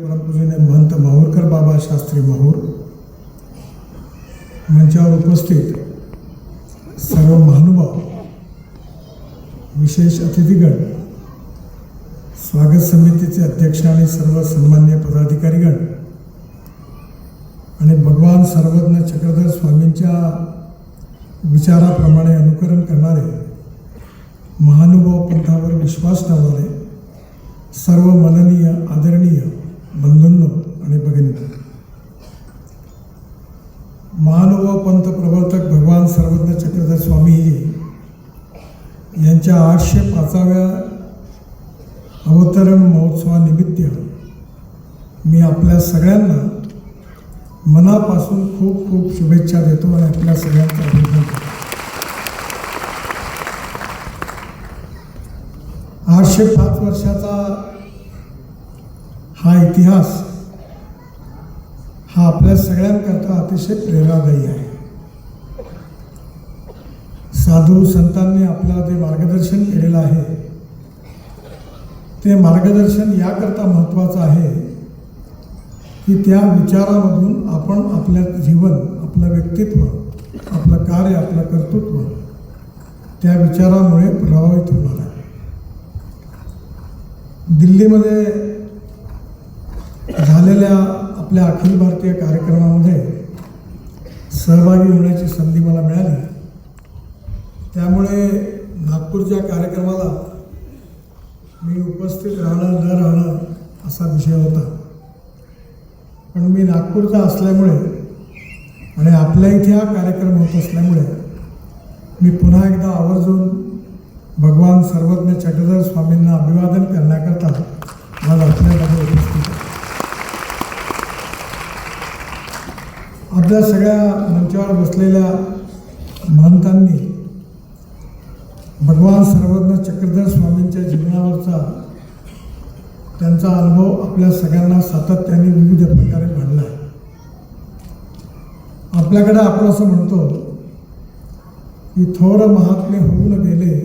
परमपूजनीय महंत माहूरकर बाबा शास्त्री माहूर मंचावर उपस्थित सर्व महानुभाव विशेष अतिथीगण स्वागत समितीचे अध्यक्ष आणि सर्व सन्मान्य पदाधिकारीगण आणि भगवान सर्वज्ञ चक्रधर स्वामींच्या विचाराप्रमाणे अनुकरण करणारे महानुभाव पंथावर विश्वास ठेवणारे सर्व मननीय आदरणीय बंधूंनो आणि भगिनी महानुभाव पंथ प्रवर्तक भगवान सर्वज्ञ चक्रधर स्वामीजी यांच्या आठशे पाचाव्या अवतरण महोत्सवानिमित्त मी आपल्या सगळ्यांना मनापासून खूप खूप शुभेच्छा देतो आणि आपल्या सगळ्यांचं अभिनंदन करतो. आठशे पाच वर्षाचा इतिहास हा आपल्या सगळ्यांकरता अतिशय प्रेरणादायी आहे. साधू संतांनी आपल्याला ते मार्गदर्शन केलेलं आहे ते मार्गदर्शन याकरता महत्त्वाचं आहे की त्या विचारामधून आपण आपल्या जीवन आपलं व्यक्तित्व आपलं कार्य आपलं कर्तृत्व त्या विचारामुळे प्रभावित होणार आहे. दिल्लीमध्ये झालेल्या आपल्या अखिल भारतीय कार्यक्रमामध्ये सहभागी होण्याची संधी मला मिळाली. त्यामुळे नागपूरच्या कार्यक्रमाला मी उपस्थित राहणं न राहणं असा विषय होता. पण मी नागपूरचा असल्यामुळे आणि आपल्या इथे हा कार्यक्रम होत असल्यामुळे मी पुन्हा एकदा आवर्जून भगवान सर्वज्ञ चक्रधर स्वामींना अभिवादन करण्याकरता आज आपल्यामध्ये उपस्थित आहे आपल्या सगळ्या मंचावर बसलेल्या महंतांनी भगवान सर्वज्ञ चक्रधर स्वामींच्या जीवनावरचा त्यांचा अनुभव आपल्या सगळ्यांना सातत्याने विविध प्रकारे मांडला आहे. आपल्याकडे आपण असं म्हणतो की थोर महात्मे होऊन गेले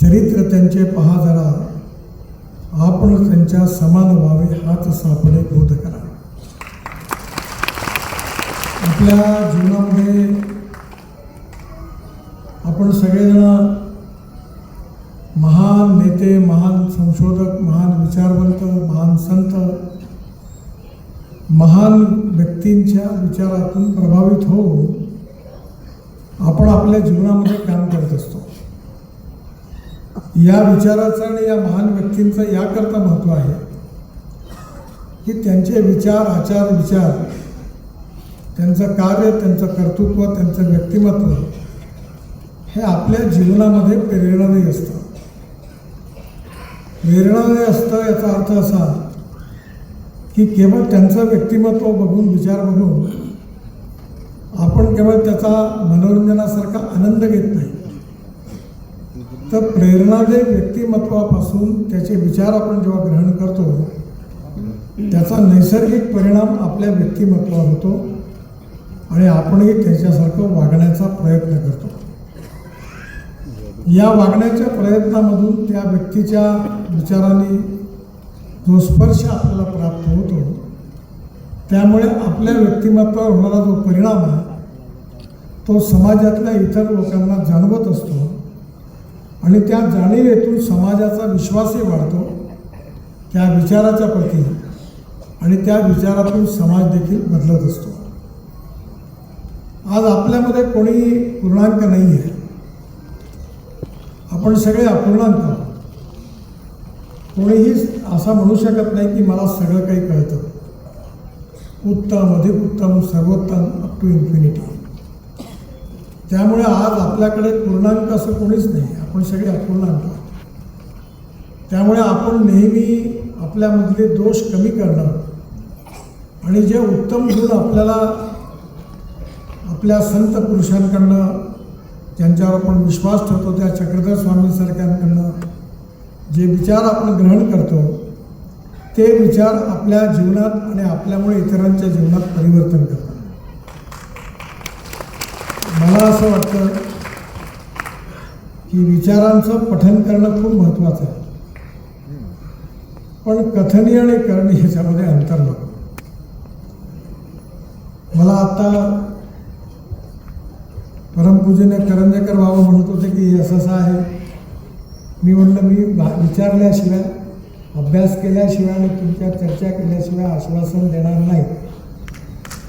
चरित्र त्यांचे पहा जरा आपण त्यांच्या समान व्हावे हाच सापडे बोध करा आपल्या जीवनामध्ये आपण सगळेजण महान नेते महान संशोधक महान विचारवंत महान संत महान व्यक्तींच्या विचारातून प्रभावित होऊन आपण आपल्या जीवनामध्ये काम करत असतो. या विचाराचं आणि या महान व्यक्तींचं याकरता महत्त्व आहे की त्यांचे विचार आचार विचार त्यांचं कार्य त्यांचं कर्तृत्व त्यांचं व्यक्तिमत्व हे आपल्या जीवनामध्ये प्रेरणादायी असतं. प्रेरणादायी असतं याचा अर्थ असा की केवळ त्यांचं व्यक्तिमत्व बघून विचार बघून आपण केवळ त्याचा मनोरंजनासारखा आनंद घेत नाही. तर प्रेरणादायी व्यक्तिमत्वापासून त्याचे विचार आपण जेव्हा ग्रहण करतो त्याचा नैसर्गिक परिणाम आपल्या व्यक्तिमत्वावर होतो. आणि आपणही त्याच्यासारखं वागण्याचा प्रयत्न करतो. या वागण्याच्या प्रयत्नामधून त्या व्यक्तीच्या विचाराने जो स्पर्श आपल्याला प्राप्त होतो त्यामुळे आपल्या व्यक्तिमत्वावर होणारा जो परिणाम आहे तो समाजातल्या इतर लोकांना जाणवत असतो आणि त्या जाणीवेतून समाजाचा विश्वासही वाढतो त्या विचाराच्या प्रती आणि त्या विचारातून समाज देखील बदलत असतो. आज आपल्यामध्ये कोणी पूर्णांक नाही आहे आपण सगळे अपूर्णांक आहोत. कोणीही असा म्हणू शकत नाही की मला सगळं काही कळतं उत्तम अधिक उत्तम सर्वोत्तम अप टू इन्फिनिटी त्यामुळे आज आपल्याकडे पूर्णांक असं कोणीच नाही आपण सगळे अपूर्णांक आहोत. त्यामुळे आपण नेहमी आपल्यामधले दोष कमी करणं आणि जे उत्तम गुण आपल्याला आपल्या संत पुरुषांकडनं ज्यांच्यावर आपण विश्वास ठेवतो त्या चक्रधर स्वामींसारख्यांकडनं जे विचार आपण ग्रहण करतो ते विचार आपल्या जीवनात आणि आपल्यामुळे इतरांच्या जीवनात परिवर्तन करतात. मला असं वाटतं की विचारांचं पठन करणं खूप महत्त्वाचं आहे. पण कथनी आणि करणी ह्याच्यामध्ये अंतर नको. मला आता परमपूजने करंजेकर बाबा म्हणत होते की असं असं आहे. मी म्हटलं मी भा- विचारल्याशिवाय अभ्यास केल्याशिवाय आणि तुमच्या चर्चा केल्याशिवाय आश्वासन देणार नाही.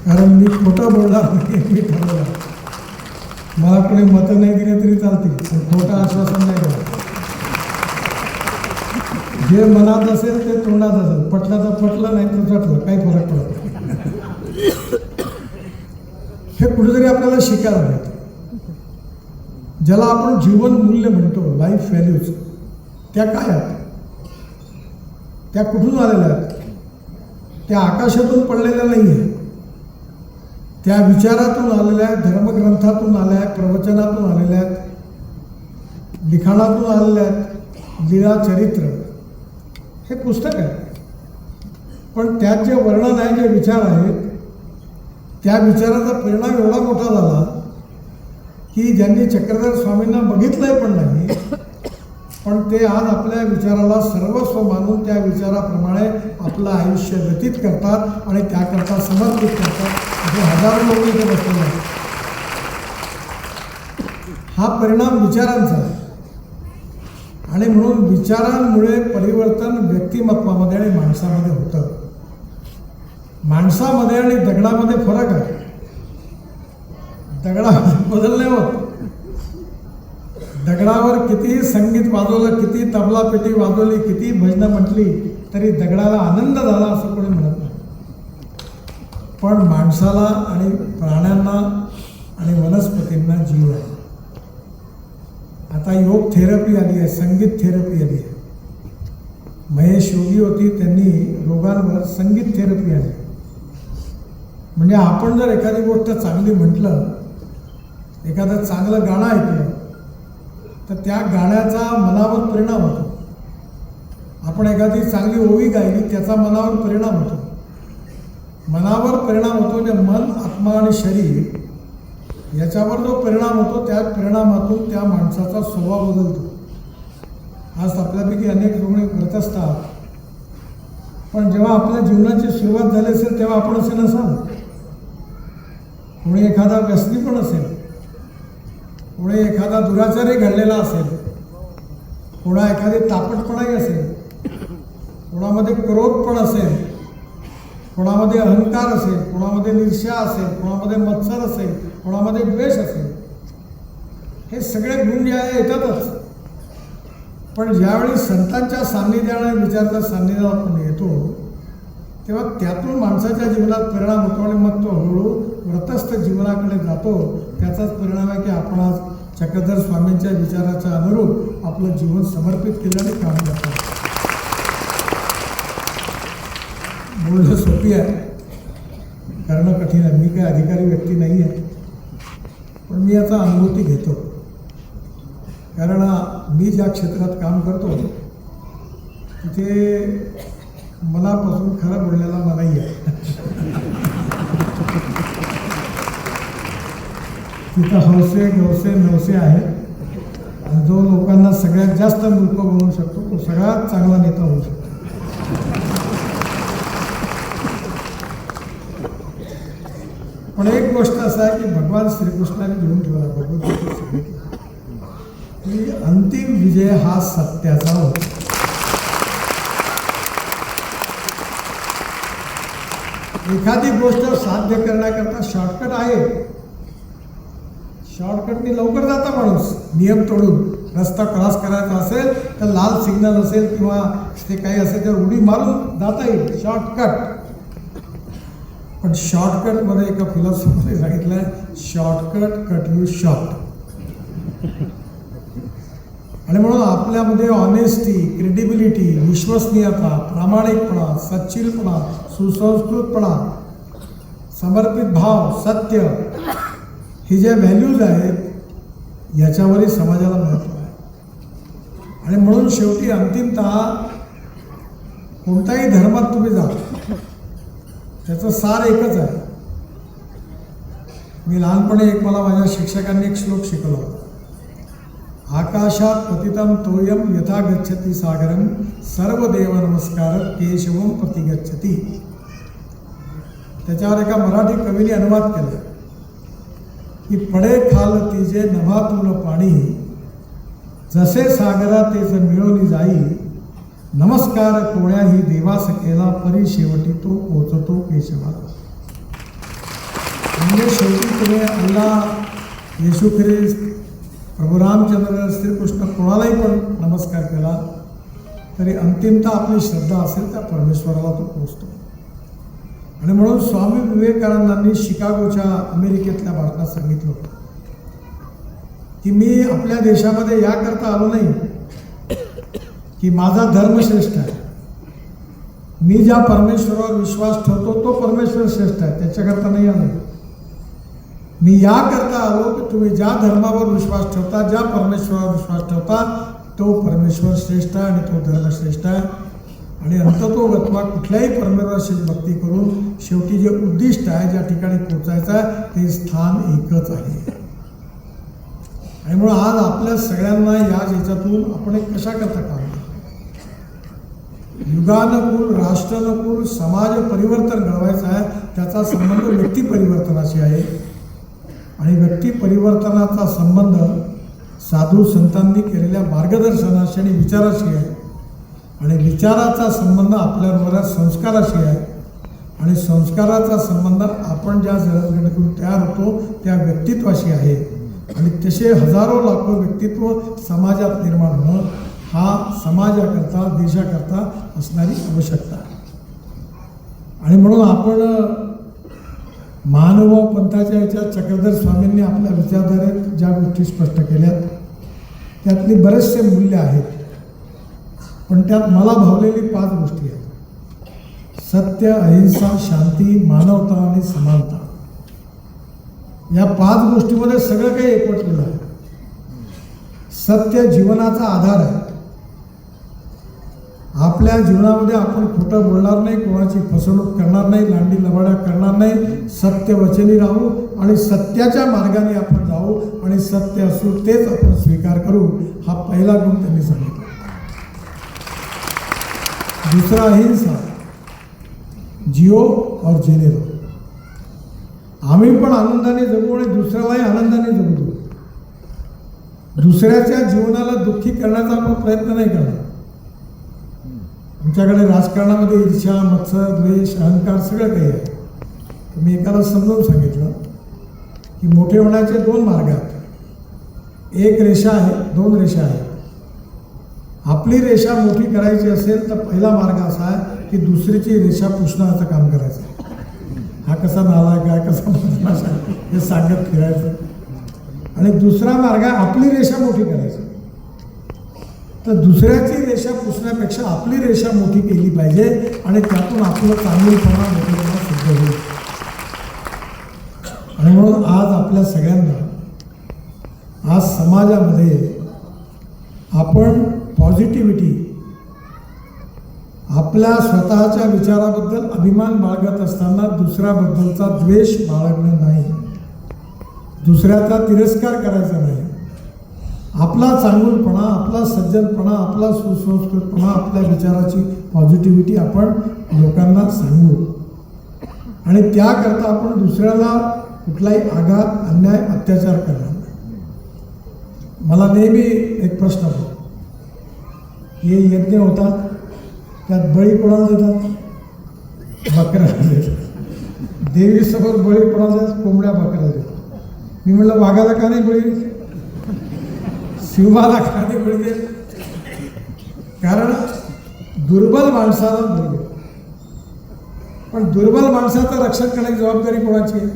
कारण मी खोटं बोलणार नाही मी ठरवलं. मला कोणी मतं नाही दिले तरी चालतील पण खोटं आश्वासन नाही देणार. जे मनात असेल ते तोंडात असेल. पटलं तर पटलं नाही तर चटलं काही फरक पडत नाही. हे कुठेतरी आपल्याला शिकायला मिळतं. ज्याला आपण जीवन मूल्य म्हणतो लाईफ व्हॅल्यूज त्या काय आहेत? त्या कुठून आलेल्या आहेत? त्या आकाशातून पडलेल्या नाही आहेत त्या विचारातून आलेल्या आहेत धर्मग्रंथातून आल्या आहेत प्रवचनातून आलेल्या आहेत लिखाणातून आलेल्या आहेत लीळा चरित्र. हे पुस्तक आहे. पण त्यात जे वर्णन आहे जे विचार आहेत त्या विचाराचा परिणाम एवढा मोठा झाला की ज्यांनी चक्रधर स्वामींना बघितलंय पण नाही पण ते आज आपल्या विचाराला सर्वस्व मानून त्या विचाराप्रमाणे आपलं आयुष्य व्यतीत करतात आणि त्याकरता समर्पित करतात. असे हजारो लोक इथे बसलेले आहेत. हा परिणाम विचारांचा आहे. आणि म्हणून विचारांमुळे परिवर्तन व्यक्तिमत्वामध्ये आणि माणसामध्ये होतं. माणसामध्ये आणि दगडामध्ये फरक आहे. दगडा बदल नाही होत दगडावर कितीही संगीत वाजवलं किती तबला पेटी वाजवली किती भजनं म्हटली तरी दगडाला आनंद झाला असं कोणी म्हणत नाही. पण माणसाला आणि प्राण्यांना आणि वनस्पतींना जीव आहे. आता योग थेरपी आली आहे संगीत थेरपी आली आहे. महेश योगी होती त्यांनी रोगांवर संगीत थेरपी आली म्हणजे आपण जर एखादी गोष्ट चांगली म्हटलं एखादं चांगलं गाणं ऐकलं तर त्या गाण्याचा मनावर परिणाम होतो. आपण एखादी चांगली ओवी गायली त्याचा मनावर परिणाम होतो. मनावर परिणाम होतो म्हणजे मन आत्मा आणि शरीर याच्यावर जो परिणाम होतो त्या परिणामातून त्या माणसाचा स्वभाव बदलतो. आज आपल्यापैकी अनेक रुग्ण करत असतात. पण जेव्हा आपल्या जीवनाची सुरुवात झाली असेल तेव्हा आपण असे नसाल. कोणी एखादा व्यसनी पण असेल. कोणी एखादा दुराचारी घडलेला असेल कोणा एखादी तापटपणाही असेल कोणामध्ये क्रोध पण असेल कोणामध्ये अहंकार असेल कोणामध्ये निर्षा असेल कोणामध्ये मत्सर असेल कोणामध्ये द्वेष असेल हे सगळे गुण जे आहे येतातच. पण ज्यावेळी संतांच्या सान्निध्याने विचाराच्या सान्निध्यात आपण येतो तेव्हा त्यातून माणसाच्या जीवनात परिणाम होतो आणि मग तो हळूहळू व्रतस्थ जीवनाकडे जातो. त्याचाच परिणाम आहे की आपण आज चक्रधर स्वामींच्या विचाराच्या अनुरूप आपलं जीवन समर्पित केलं आणि काम करतो. बोलणं सोपी आहे. करणं कठीण आहे. मी काही अधिकारी व्यक्ती नाही आहे पण मी याचा अनुभूती घेतो. कारण मी ज्या क्षेत्रात काम करतो तिथे मनापासून खरं बोलण्याला मनाई आहे. तिथं हौसे गवसे नवसे आहे जो लोकांना सगळ्यात जास्त मूर्ख बनवू शकतो तो सगळ्यात चांगला नेता होऊ शकतो. पण एक गोष्ट असं आहे की भगवान श्रीकृष्णाने घेऊन ठेवला भगवद्गीतेत सांगितलं की अंतिम विजय हा सत्याचा होता. एखादी गोष्ट साध्य करण्याकरता शॉर्टकट आहे. शॉर्टकटनी लवकर जाता माणूस. नियम तोडून. रस्ता क्रॉस करायचा असेल तर लाल सिग्नल असेल किंवा ते काही असेल तर उडी मारून जाता येईल. शॉर्टकट. पण शॉर्टकटमध्ये एका फिलॉसॉफीने सांगितलं आहे शॉर्टकट कट यू शॉर्ट. आणि म्हणून आपल्यामध्ये ऑनेस्टी क्रेडिबिलिटी विश्वसनीयता प्रामाणिकपणा सच्चिलपणा सुसंस्कृतपणा समर्पित भाव सत्य हे ज्या व्हॅल्यूज आहेत याच्यावरही समाजाला महत्त्व आहे. आणि म्हणून शेवटी अंतिमतः कोणत्याही धर्मात तुम्ही जा. त्याचं सार एकच आहे. मी लहानपणी एक मला माझ्या शिक्षकांनी एक श्लोक शिकवला होता. आकाशात पतितम तोयम यथा गच्छति सागरम सर्व देव नमस्कार केशवम प्रति गच्छती त्याच्यावर एका मराठी कवीने अनुवाद केला. की पडे खाल तिजे नभातून पाणी. जसे सागरा तेच मिळवली जाई. नमस्कार कोण्याही देवास केला परी शेवटी तो पोचतो केशवा म्हणजे शेवटी तुम्ही अल्ला येशू ख्रिस्त प्रभू रामचंद्र श्रीकृष्ण कोणालाही पण नमस्कार केला तरी अंतिमता आपली श्रद्धा असेल त्या परमेश्वराला तो पोचतो. आणि म्हणून स्वामी विवेकानंदांनी शिकागोच्या अमेरिकेतल्या भारतात सांगितलं होतं की मी आपल्या देशामध्ये याकरता आलो नाही की माझा धर्म श्रेष्ठ आहे. मी ज्या परमेश्वरावर विश्वास ठेवतो तो परमेश्वर श्रेष्ठ आहे त्याच्याकरता नाही आलो. मी याकरता आलो की तुम्ही ज्या धर्मावर विश्वास ठेवता ज्या परमेश्वरावर विश्वास ठेवता तो परमेश्वर श्रेष्ठ आहे आणि तो धर्म श्रेष्ठ आहे. आणि अंततोगत्वा कुठल्याही परमेश्वराशी भक्ती करून शेवटी जे उद्दिष्ट आहे ज्या ठिकाणी पोचायचं आहे ते स्थान एकच आहे. आणि म्हणून आज आपल्या सगळ्यांना या याच्यातून आपण एक कशा करता काम युगानुकूल राष्ट्रानुकूल समाज परिवर्तन घडवायचं आहे त्याचा संबंध व्यक्ती परिवर्तनाशी आहे. आणि व्यक्ती परिवर्तनाचा संबंध साधू संतांनी केलेल्या मार्गदर्शनाशी आणि विचाराशी आहे. आणि विचाराचा संबंध आपल्याबरोबर संस्काराशी आहे. आणि संस्काराचा संबंध आपण ज्या जडणघडणीतून तयार होतो त्या व्यक्तित्वाशी आहे. आणि तसे हजारो लाखो व्यक्तित्व समाजात निर्माण होणं हा समाजाकरता देशाकरता असणारी आवश्यकता. आहे आणि म्हणून आपण महानुभाव पंथाच्या याच्या चक्रधर स्वामींनी आपल्या विचारधारेत ज्या गोष्टी स्पष्ट केल्यात त्यातली बरेचसे मूल्य आहेत. पण त्यात मला भावलेली पाच गोष्टी आहेत. सत्य अहिंसा शांती मानवता आणि समानता. या पाच गोष्टीमध्ये सगळं काही एकवटलेलं आहे. सत्य जीवनाचा आधार आहे. आपल्या जीवनामध्ये आपण खोटं बोलणार नाही कोणाची फसवणूक करणार नाही लांडी लबाड्या करणार नाही सत्य वचनी राहू आणि सत्याच्या मार्गाने आपण जाऊ आणि सत्य असू तेच आपण स्वीकार करू हा पहिला गुण त्यांनी सांगितला. दुसरा अहिंसा जिओ और जेने आम्ही पण आनंदाने जगू आणि दुसऱ्यालाही आनंदाने जगू देऊ. दुसऱ्याच्या जीवनाला दुःखी करण्याचा आपण प्रयत्न नाही करणार. आमच्याकडे राजकारणामध्ये ईर्षा मत्सर द्वेष अहंकार सगळं काही आहे. मी एकाला समजावून सांगितलं की मोठे होण्याचे दोन मार्ग आहेत. एक रेषा आहे दोन रेषा आहेत. आपली रेषा मोठी करायची असेल तर पहिला मार्ग असा आहे की दुसरीची रेषा पुसण्याचं काम करायचं. हा कसा नालायक आहे कसा बदमाश आहे हे सांगत फिरायचं. आणि दुसरा मार्ग आहे आपली रेषा मोठी करायची. तर दुसऱ्याची रेषा पुसण्यापेक्षा आपली रेषा मोठी केली पाहिजे आणि त्यातून आपलं चांगलेपणा मोठेपणा सिद्ध होईल. आणि म्हणून आज आपल्या सगळ्यांना आज समाजामध्ये आपण पॉझिटिव्हिटी आपल्या स्वतःच्या विचाराबद्दल अभिमान बाळगत असताना दुसऱ्याबद्दलचा द्वेष बाळगणं नाही. दुसऱ्याचा तिरस्कार करायचा नाही. आपला चांगुलपणा आपला सज्जनपणा आपला सुसंस्कृतपणा आपल्या विचाराची पॉझिटिव्हिटी आपण लोकांना सांगू. आणि त्याकरता आपण दुसऱ्याला कुठलाही आघात अन्याय अत्याचार करणार मला नेहमी एक प्रश्न होतो. हे यज्ञ होतात त्यात बळी कोणाला देतात. बकऱ्याला देतात. देवीसमोर बळी कोणाला देतात कोंबड्या बकऱ्याला देतात. मी म्हटलं वाघाला का नाही बळी? देत? का नाही बळी देत? कारण दुर्बल माणसाला बळी पण दुर्बल माणसाचं रक्षण करण्याची जबाबदारी कोणाची आहे?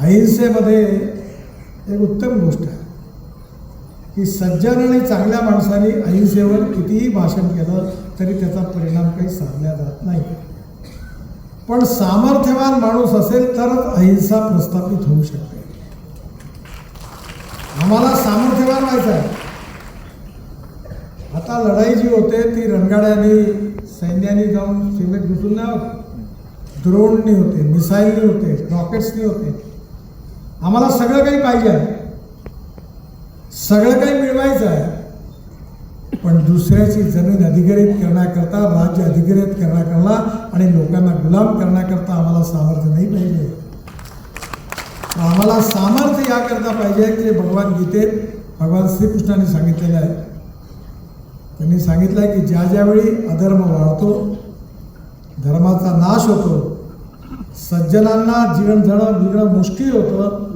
अहिंसेमध्ये एक उत्तम गोष्ट आहे. की सज्जन आणि चांगल्या माणसाने अहिंसेवर कितीही भाषण केलं तरी त्याचा परिणाम काही साधला जात नाही. पण सामर्थ्यवान माणूस असेल तरच अहिंसा प्रस्थापित होऊ शकते. आम्हाला सामर्थ्यवान व्हायचं आहे. आता लढाई जी होते ती रणगाड्याने सैन्याने जाऊन सीमेत घुसून नाही होत ड्रोननी होते मिसाईलनी होते रॉकेट्सनी होते. आम्हाला सगळं काही पाहिजे आहे. सगळं काही मिळवायचं आहे. पण दुसऱ्याची जमीन अधिग्रहित करण्याकरता राज्य अधिग्रहित करण्याकरता आणि लोकांना गुलाम करण्याकरता आम्हाला सामर्थ्य नाही पाहिजे. आम्हाला सामर्थ्य याकरता पाहिजे की भगवान गीतेत भगवान श्रीकृष्णाने सांगितलेलं आहे. त्यांनी सांगितलं आहे की ज्या ज्यावेळी अधर्म वाढतो धर्माचा नाश होतो सज्जनांना जीवन जणं बिगणं मुश्किल होतं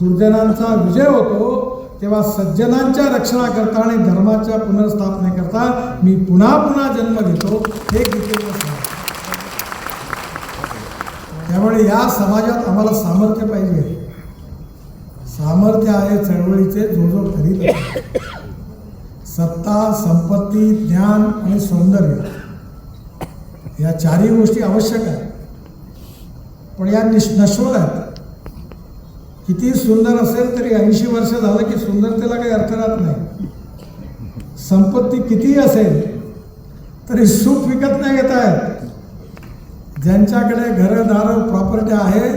दुर्जनांचा विजय होतो तेव्हा सज्जनांच्या रक्षणाकरता आणि धर्माच्या पुनर्स्थापनेकरता मी पुन्हा पुन्हा जन्म घेतो. हे गीतेचं त्यामुळे या समाजात आम्हाला सामर्थ्य पाहिजे. सामर्थ्य आहे चळवळीचे जो जो करीत सत्ता संपत्ती ज्ञान आणि सौंदर्य. या चारही गोष्टी आवश्यक आहेत. पण या निश नश्वर आहेत. किती सुंदर असेल तरी ऐंशी वर्ष झालं की सुंदरतेला काही अर्थ राहत नाही. संपत्ती कितीही असेल तरी सुख विकत नाही येत आहेत ज्यांच्याकडे घरं दारं प्रॉपर्टी आहे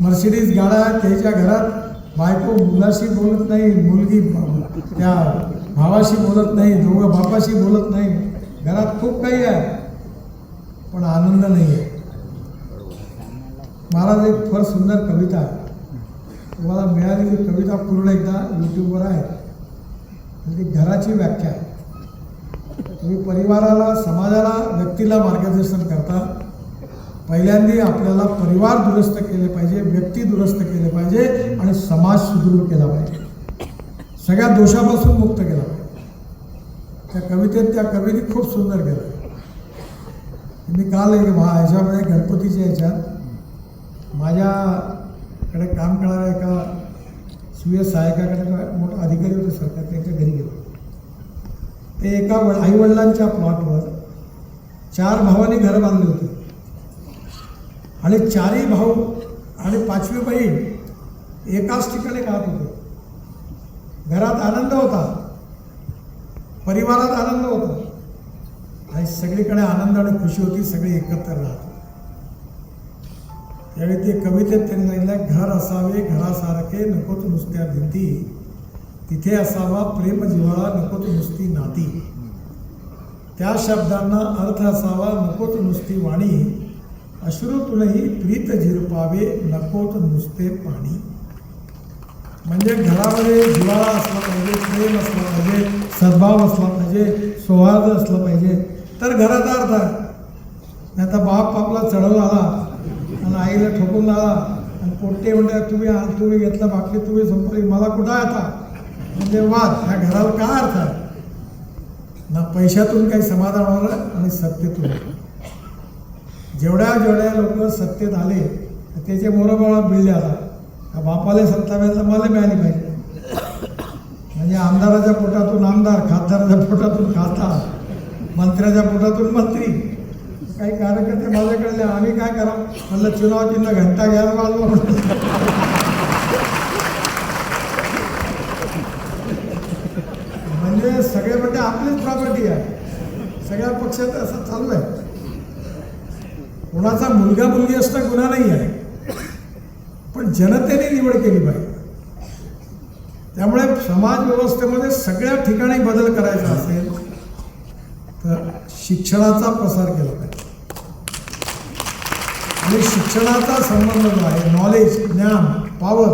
मर्सिडीज गाड्या त्याच्या घरात बायको मुलाशी बोलत नाही मुलगी त्या भावाशी बोलत नाही दोघं बापाशी बोलत नाही. घरात खूप काही आहे पण आनंद नाही आहे. महाराज एक फार सुंदर कविता आहे. तुम्हाला मिळालेली कविता पूर्ण एकदा यूट्यूबवर आहे म्हणजे घराची व्याख्या. आहे तुम्ही परिवाराला समाजाला व्यक्तीला मार्गदर्शन करता. पहिल्यांदा आपल्याला परिवार दुरुस्त केले पाहिजे व्यक्ती दुरुस्त केले पाहिजे आणि समाज सुदृढ केला पाहिजे. सगळ्या दोषापासून मुक्त केला पाहिजे. त्या कवितेत त्या कवीने खूप सुंदर केलं. मी काल एक भा ह्याच्यामध्ये गणपतीच्या ह्याच्यात कडे काम करणाऱ्या एका सुय सहायकाकडे मोठा अधिकारी होते सरकार त्यांच्या घरी गेलो. ते एका वड आईवडिलांच्या प्लॉटवर चार भावांनी घरं बांधली होती. आणि चारही भाऊ आणि पाचवी बहीण एकाच ठिकाणी राहत होते. घरात आनंद होता. परिवारात आनंद होता. आणि सगळीकडे आनंद आणि खुशी होती सगळी एकत्र राहत. त्यावेळी ते कवितेत त्यांनी सांगितलं घर असावे घरासारखे नकोच नुसत्या भिंती. तिथे असावा प्रेम जिव्हाळा नकोच नुसती नाती. त्या शब्दांना अर्थ असावा नकोच नुसती वाणी. अश्रूतूनही प्रीत झिरपावे नकोत नुसते पाणी. म्हणजे घरामध्ये जिवाळा असला पाहिजे प्रेम असला पाहिजे सद्भाव असला पाहिजे सौहार्द असलं पाहिजे. तर घराचा अर्थ आहे. नाही तर बाप आपला चढवला आला आईला ठोकून आला आणि पोट्टे म्हणते तुम्ही आज तुम्ही घेतला बाकी तुम्ही संपली. मला कुठं आता? म्हणजे वाद. ह्या घराला काय अर्थ आहे? ना पैशातून काही समाधान होणार आणि सत्तेतून जेवढ्या जेवढ्या लोक सत्तेत आले त्याचे मोरबाळा बिल्ले आला का बापाला सत्ता मिळाली तर मला मिळाली पाहिजे. म्हणजे आमदाराच्या पोटातून आमदार खासदाराच्या पोटातून खासदार मंत्र्याच्या पोटातून मंत्री. काही कार्यकर्ते माझ्याकडे आम्ही काय करा म्हणलं चुनाव चिन्ह घंटा घ्यायला वाजवा म्हणजे सगळे म्हणजे आपलीच प्रॉपर्टी आहे. सगळ्या पक्षात असं चालू आहे. कोणाचा मुलगा मुलगी असणं गुन्हा नाही आहे. पण जनतेने निवड केली पाहिजे. त्यामुळे समाज व्यवस्थेमध्ये सगळ्या ठिकाणी बदल करायचा असेल तर शिक्षणाचा प्रसार केला पाहिजे. आणि शिक्षणाचा संबंध जो आहे नॉलेज ज्ञान पॉवर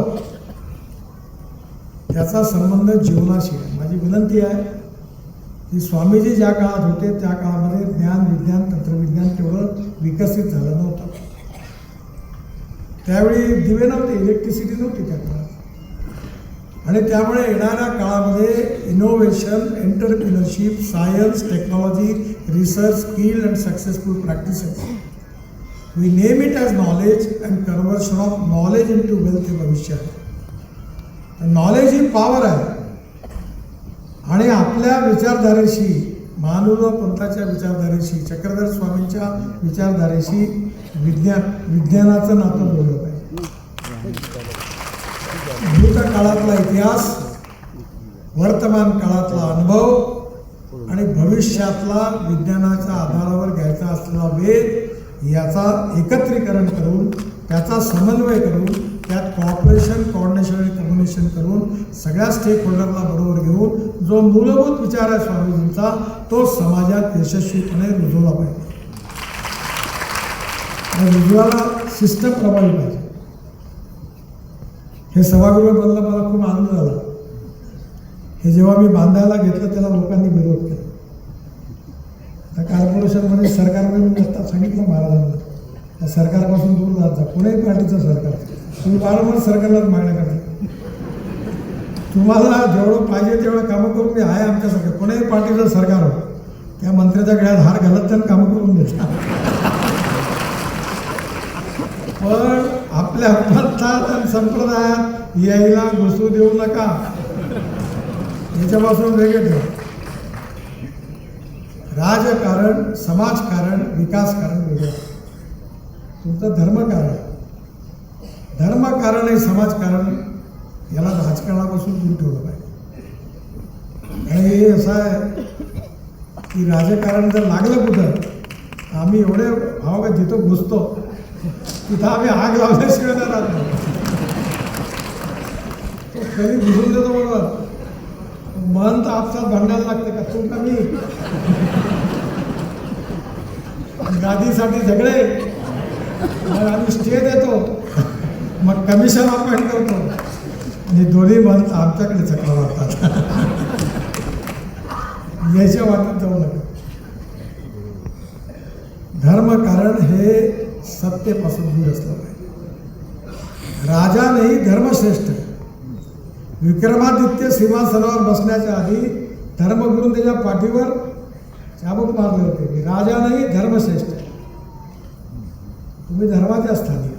याचा संबंध जीवनाशी आहे. माझी विनंती आहे की स्वामीजी ज्या काळात होते त्या काळामध्ये ज्ञान विज्ञान तंत्रविज्ञान केवळ विकसित झालं नव्हतं. त्यावेळी दिवे नव्हते इलेक्ट्रिसिटी नव्हती त्या काळात. आणि त्यामुळे येणाऱ्या काळामध्ये innovation entrepreneurship science technology research skill and successful practices We name it as knowledge and conversion of knowledge into wealth भविष्य नॉलेज ही पॉवर आहे. आणि आपल्या विचारधारेशी महानुभाव पंथाच्या विचारधारेशी चक्रधर स्वामींच्या विचारधारेशी विज्ञान विज्ञानाचं नातं जोडलं पाहिजे भूतकाळातला इतिहास वर्तमान काळातला अनुभव आणि भविष्यातला विज्ञानाच्या आधारावर घ्यायचा असलेला वेध याचा एकत्रीकरण करून त्याचा समन्वय करून त्यात कॉपरेशन कॉर्डिनेशन आणि कम्युनिकेशन करून सगळ्या स्टेक होल्डरला बरोबर घेऊन जो मूलभूत विचार आहे स्वामीजींचा तो समाजात यशस्वीपणे रुजवला पाहिजे. आणि रुजवायला सिस्टम प्रभावी पाहिजे. हे सभागृह बनलं मला खूप आनंद झाला. हे जेव्हा मी बांधायला घेतलं त्याला लोकांनी विरोध केला. त्या कॉर्पोरेशनमध्ये सरकार मी आता सांगितलं महाराजांना. त्या सरकारपासून दूर जात जा. कोणत्याही पार्टीचं सरकार. तुम्ही वारंवार सरकारलाच मागण्या करता तुम्हाला जेवढं पाहिजे तेवढं कामं करून मी आहे आमच्यासारखं. कोणत्याही पार्टीचं सरकार हो. त्या मंत्र्याच्या गळ्यात हार घालत त्यानं कामं करून देतात पण आपल्या पद्धत आणि संप्रदायात यायला घुसू देऊ नका. याच्यापासून वेगळे ठेवा राजकारण समाजकारण विकासकारण वेगळं तुमचं धर्मकारण. धर्मकारण आणि समाजकारण याला राजकारणापासून दूर ठेवलं पाहिजे. आणि हे असं आहे की राजकारण जर लागलं कुठं आम्ही एवढे भाव का जिथं घुसतो तिथं आम्ही आग लावल्याशिवाय राहतो तो कधी घुसून देतो बरोबर. मन तर आपसात भांडायला लागते का तू कमी गादीसाठी झगडे। मग आम्ही स्टे देतो मग कमिशन अपॉइंट करतो आणि दोन्ही मन तर आमच्याकडे चक्र लागतात याच्या वाटत जाऊ नका धर्मकारण हे सत्तेपासून दूर असलं पाहिजे राजा नाही धर्मश्रेष्ठ विक्रमादित्य सिंहासनावर बसण्याच्या आधी धर्मगुरून त्याच्या पाठीवर चाबूक मारले होते. की राजा नाही धर्मश्रेष्ठ तुम्ही धर्माच्या स्थानी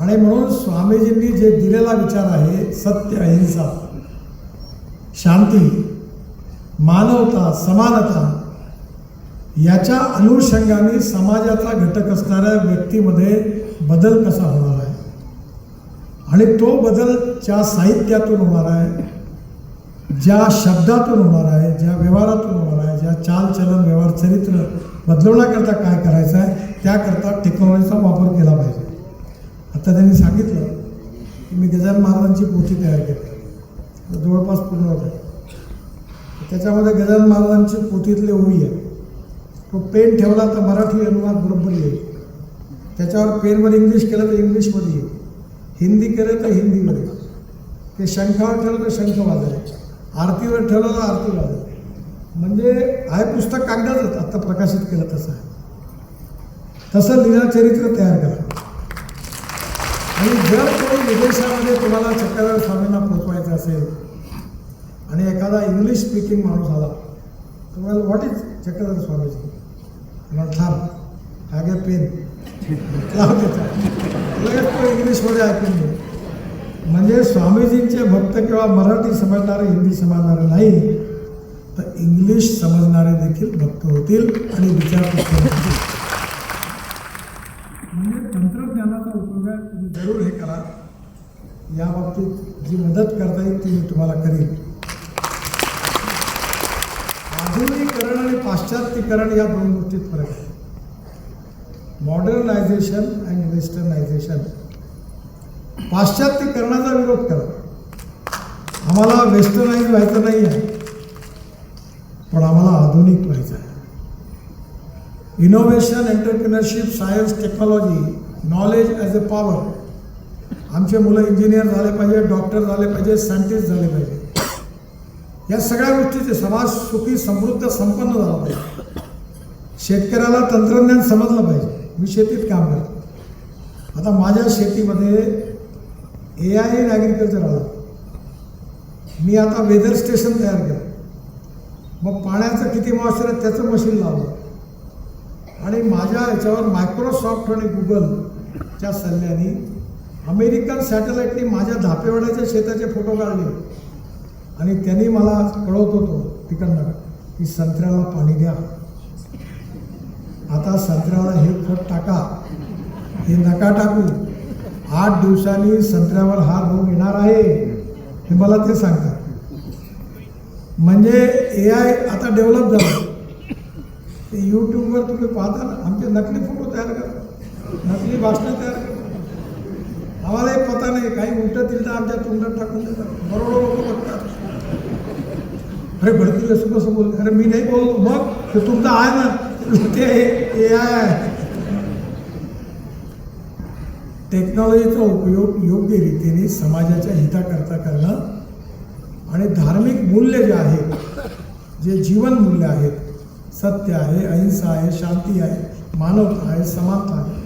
आणि म्हणून स्वामीजींनी जे दिलेला विचार आहे सत्य अहिंसा शांती मानवता समानता याच्या अनुषंगाने समाजाचा घटक असणाऱ्या व्यक्तीमध्ये बदल कसा होणार? आणि तो बदल ज्या साहित्यातून होणार आहे ज्या शब्दातून होणार आहे ज्या व्यवहारातून होणार आहे ज्या चालचलन व्यवहार चरित्र बदलवण्याकरता काय करायचं आहे त्याकरता टेक्नॉलॉजीचा वापर केला पाहिजे. आता त्यांनी सांगितलं की मी गजानन महाराजांची पोथी तयार केली. जवळपास पूर्ण होते त्याच्यामध्ये गजानन महाराजांची पोथीतले ओळी आहे तो पेन ठेवला तर मराठी अनुवाद बरोबर येईल. त्याच्यावर पेनवर इंग्लिश केलं तर इंग्लिशमध्ये येईल. हिंदी केलं तर हिंदीमध्ये. ते शंखावर ठेवलं तर शंख वाजले आरतीवर ठेवलं तर आरती वाजले म्हणजे आहे पुस्तक कागदातच आत्ता प्रकाशित केलं तसं आहे. तसं लीलाचरित्र तयार करा. आणि जर कोणी विदेशामध्ये तुम्हाला चक्रधर स्वामींना पोचवायचं असेल आणि एखादा इंग्लिश स्पीकिंग माणूस आला तुम्हाला व्हॉट इज चक्रधर स्वामीजी मला थांब. हा पेन इंग्लिशमध्ये ऐकून घे म्हणजे स्वामीजींचे भक्त किंवा मराठी समजणारे हिंदी समजणारे नाही तर इंग्लिश समजणारे देखील भक्त होतील आणि विचार म्हणजे तंत्रज्ञानाचा उपयोग आहे तुम्ही जरूर हे करा. या बाबतीत जी मदत करता येईल ती मी तुम्हाला करीन. आधुनिकीकरण आणि पाश्चात्यकरण या दोन गोष्टीत फरक आहे. Modernisation and westernisation. पाश्चात्यकरणाचा विरोध करा. आम्हाला वेस्टर्नाइज व्हायचं नाही आहे. पण आम्हाला आधुनिक व्हायचं आहे. Innovation entrepreneurship science technology knowledge as a power आमचे मुलं इंजिनियर झाले पाहिजे डॉक्टर झाले पाहिजे सायंटिस्ट झाले पाहिजे. या सगळ्या गोष्टीचे समाज सुखी समृद्ध संपन्न झाला पाहिजे. शेतकऱ्याला तंत्रज्ञान समजलं पाहिजे. मी शेतीत काम करतो. आता माझ्या शेतीमध्ये ए आय इन ॲग्रिकल्चर आलं मी आता वेदर स्टेशन तयार केलं. मग पाण्याचं किती मॉइश्चर आहे त्याचं मशीन लावलं. आणि माझ्या याच्यावर मायक्रोसॉफ्ट आणि गुगलच्या सल्ल्याने अमेरिकन सॅटेलाईटनी माझ्या धापेवाड्याच्या शेताचे फोटो काढले. आणि त्यांनी मला कळवत होतो तिकडनं की संत्र्याला पाणी द्या. आता संत्र्यावर हे खत टाका. हे नका टाकू. आठ दिवसांनी संत्र्यावर हा रोग येणार आहे हे मला ते सांगतात. म्हणजे ए आय आता डेव्हलप झालं. ते यूट्यूबवर तुम्ही पाहता ना आमचे नकली फोटो तयार करतात. नकली भाषणं तयार करतात. आम्हाला एक पता नाही काही उलटं तिलटं आमच्या तोंडात टाकून देतात. बरोबर लोक बघतात. अरे भडकी असं कसं बोल अरे मी नाही बोललो. मग? ते तुमचं आहे ना? ते ए आय टेक्नॉलॉजीचा उपयोग योग्य रीतीने समाजाच्या हिताकरता करणं आणि धार्मिक मूल्य जे आहेत जे जीवन मूल्य आहेत सत्य आहे अहिंसा आहे शांती आहे मानवता आहे समानता आहे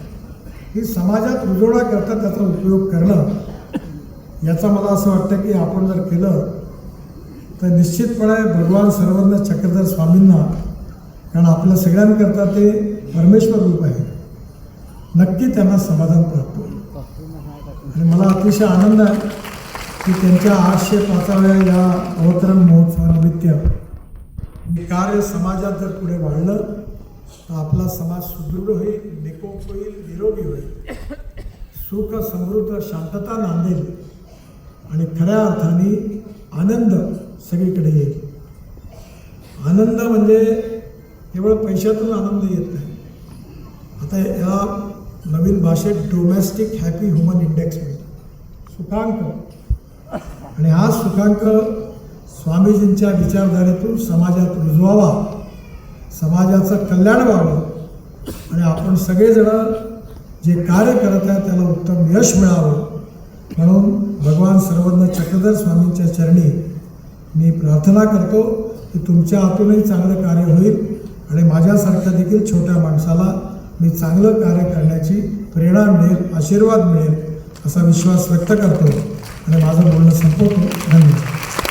ही समाजात उजोडा करता त्याचा उपयोग करणं याचा मला असं वाटतं की आपण जर केलं तर निश्चितपणे भगवान सर्वांना चक्रधर स्वामींना कारण आपल्या सगळ्यांकरता ते परमेश्वर रूप आहे. नक्की त्यांना समाधान प्राप्त होईल. आणि मला अतिशय आनंद आहे की त्यांच्या आठशे पाचाव्या या अवतरण महोत्सवानिमित्त कार्य समाजात जर पुढे वाढलं तर आपला समाज सुदृढ होईल निकोप होईल निरोगी होईल. सुख समृद्ध शांतता नांदेल. आणि खऱ्या अर्थाने आनंद सगळीकडे येईल. आनंद म्हणजे केवळ पैशातून आनंद येत नाही. आता या नवीन भाषेत डोमेस्टिक हॅपी ह्युमन इंडेक्स मिळतो सुखांक आणि हा सुखांक स्वामीजींच्या विचारधारेतून समाजात रुजवावा समाजाचं कल्याण व्हावं आणि आपण सगळेजण जे कार्य करत आहे त्याला उत्तम यश मिळावं म्हणून भगवान सर्वज्ञ चक्रधर स्वामींच्या चरणी मी प्रार्थना करतो की तुमच्या हातूनही चांगलं कार्य होईल. आणि माझ्यासारख्या देखील छोट्या माणसाला मी चांगलं कार्य करण्याची प्रेरणा मिळेल आशीर्वाद मिळेल असा विश्वास व्यक्त करतो. आणि माझं बोलणं संपवतो. धन्यवाद.